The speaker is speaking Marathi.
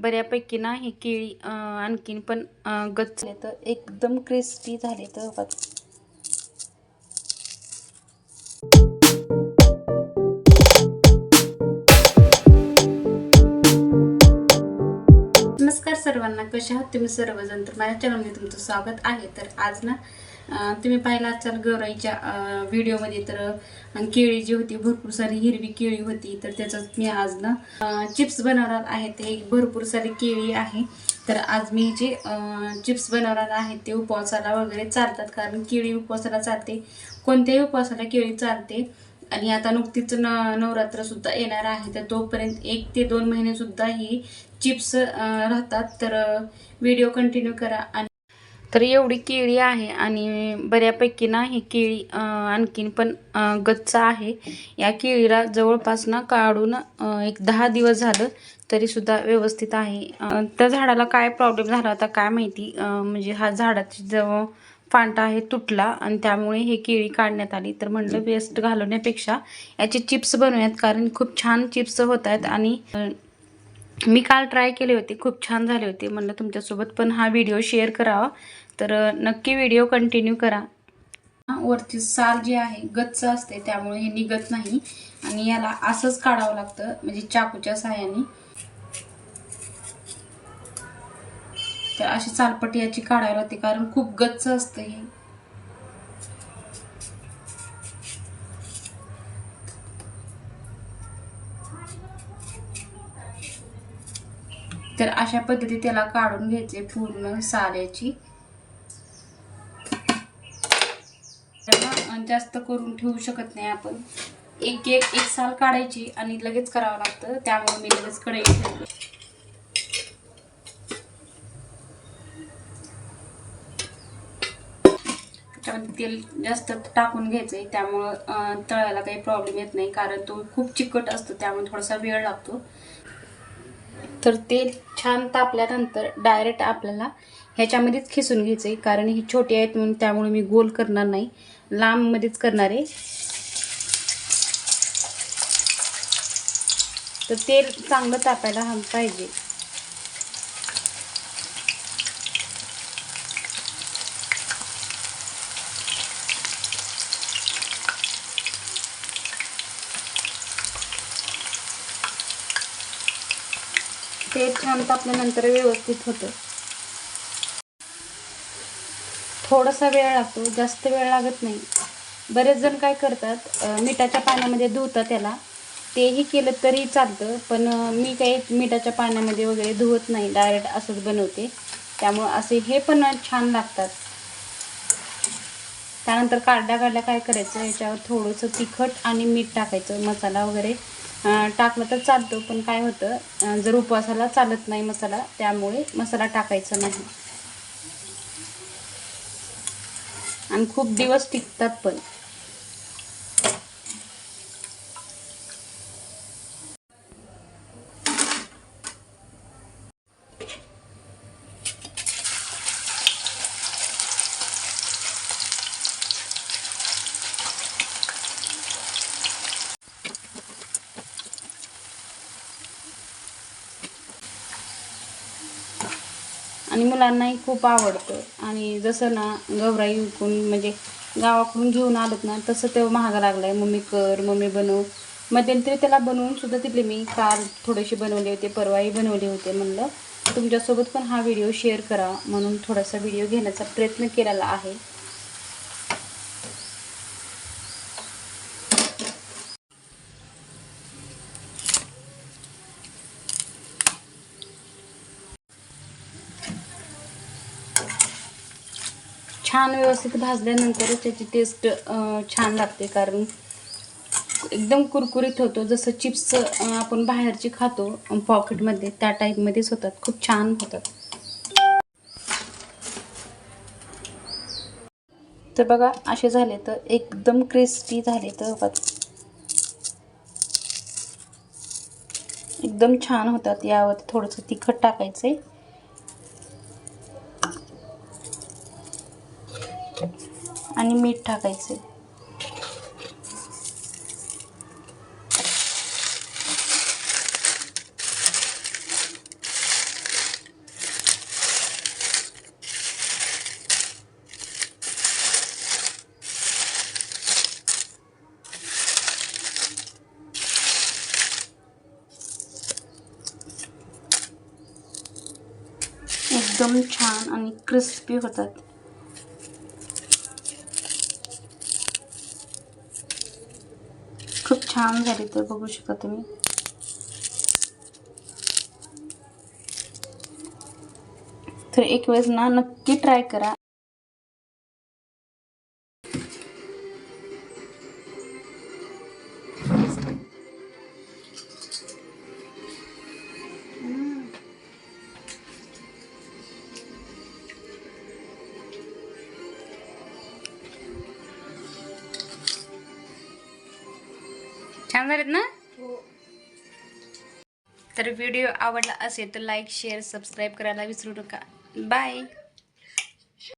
बऱ्यापैकी ना ही केळी आणखीन पण गच्च तर एकदम क्रिस्पी झाले तर बघ. नमस्कार सर्वांना. कशा आहात तुम्ही सर्वजण? तर माझ्या चॅनलमध्ये तुमचं स्वागत आहे. तर आज ना तुम्ही पाहिला असाल गौराईच्या व्हिडिओमध्ये तर केळी जी होती भरपूर सारी हिरवी केळी होती तर त्याचं मी आज ना चिप्स बनवणार आहे. ते भरपूर सारी केळी आहे. तर आज मी जे चिप्स बनवणार आहे ते उपवासाला वगैरे चालतात. कारण केळी उपवासाला चालते. कोणत्याही उपवासाला केळी चालते. आणि आता नुकतीच न नवरात्रसुद्धा येणार आहे. तर तोपर्यंत एक ते दोन महिनेसुद्धा ही चिप्स राहतात. तर व्हिडिओ कंटिन्यू करा. आणि तर एवढी केळी आहे आणि बऱ्यापैकी ना ही केळी आणखीन पण गच्च आहे. या केळीला जवळपास ना काढून एक दहा दिवस झालं तरी सुद्धा व्यवस्थित आहे. त्या झाडाला काय प्रॉब्लेम झाला होता काय माहिती? म्हणजे हा झाडाची जवळ फांटा आहे तुटला आणि त्यामुळे हे केळी काढण्यात आली. तर म्हटलं वेस्ट घालवण्यापेक्षा याचे चिप्स बनवूयात कारण खूप छान चिप्स होत आहेत आणि मी काल ट्राय केले होते. खूप छान झाले होते. म्हणलं तुमच्यासोबत पण हा व्हिडिओ शेअर करावा. तर नक्की व्हिडिओ कंटिन्यू करा. वरची साल जी आहे गच्च असते त्यामुळे हे निघत नाही. आणि याला असंच काढावं लागतं म्हणजे चाकूच्या सहाय्याने तर अशी सालपट्टी याची काढावी लागते कारण खूप गच्च असतं हे. तर अशा पद्धती त्याला काढून घ्यायचे पूर्ण साऱ्याची. जास्त करून ठेवू शकत नाही आपण. एक एक एक साल काढायची आणि लगेच करावं लागतं. त्यामुळे मी लगेच कढई ठेवली त्याच्यामध्ये तेल जास्त टाकून घ्यायचंय. त्यामुळं अं, तळायला काही प्रॉब्लेम येत नाही. कारण तो खूप चिकट असतो. त्यामुळे थोडासा वेळ लागतो. तर तेल छान तापल्यानंतर डायरेक्ट आपल्याला ह्याच्यामध्येच खिसून घ्यायचंय. कारण ही छोटी आहेत म्हणून त्यामुळे मी गोल करणार नाही. लांबमध्येच करणार आहे. तर तेल चांगलं तापायला हवं पाहिजे. ते छान तापल्यानंतर व्यवस्थित होतं. थोडासा वेळ लागतो जास्त वेळ लागत नाही. बरेच जण काय करतात मिठाच्या पाण्यामध्ये धुतात त्याला. तेही केलं तरी चालतं पण मी काही मिठाच्या पाण्यामध्ये वगैरे धुवत नाही डायरेक्ट असंच बनवते. त्यामुळं असे हे पण छान लागतात. त्यानंतर काढल्या काढल्या काय करायचं याच्यावर थोडंसं तिखट आणि मीठ टाकायचं मसाला वगैरे. टाकलं तर चालतं पण काय होतं जर उपवासाला चालत नाही मसाला त्यामुळे मसाला टाकायचा नाही. आणि खूप दिवस टिकतात पण. आणि मुलांनाही खूप आवडतं. आणि जसं ना गौराई विकून म्हणजे गावाकडून घेऊन आलोत ना तसं ते महागा लागलाय. मम्मी कर मम्मी बनव. मध्यंतरी त्याला बनवून सुद्धा तिथले मी काल थोडेसे बनवले होते परवाही बनवले होते म्हणलं. तुमच्यासोबत पण हा व्हिडिओ शेअर करा म्हणून थोडासा व्हिडिओ घेण्याचा प्रयत्न केलेला आहे. छान व्यवस्थित भाजल्यानंतरच त्याची टेस्ट छान लागते कारण एकदम कुरकुरीत होतो. जसं चिप्स आपण बाहेरची खातो पॉकेटमध्ये त्या टाईपमध्येच होतात. खूप छान होतात. तर बघा असे झाले तर एकदम क्रिस्पी झाले तर बघा. एकदम छान होतात. यावर थोडंसं तिखट टाकायचं आहे आणि मीठ टाकायचे. एकदम छान आणि क्रिस्पी होतात. छान झाली तर बघू शकता तुम्ही. तर एक वेळेस ना नक्की ट्राय करा. छान झालेत ना तर व्हिडिओ आवडला असेल तर लाईक शेअर सबस्क्राईब करायला विसरू नका. बाय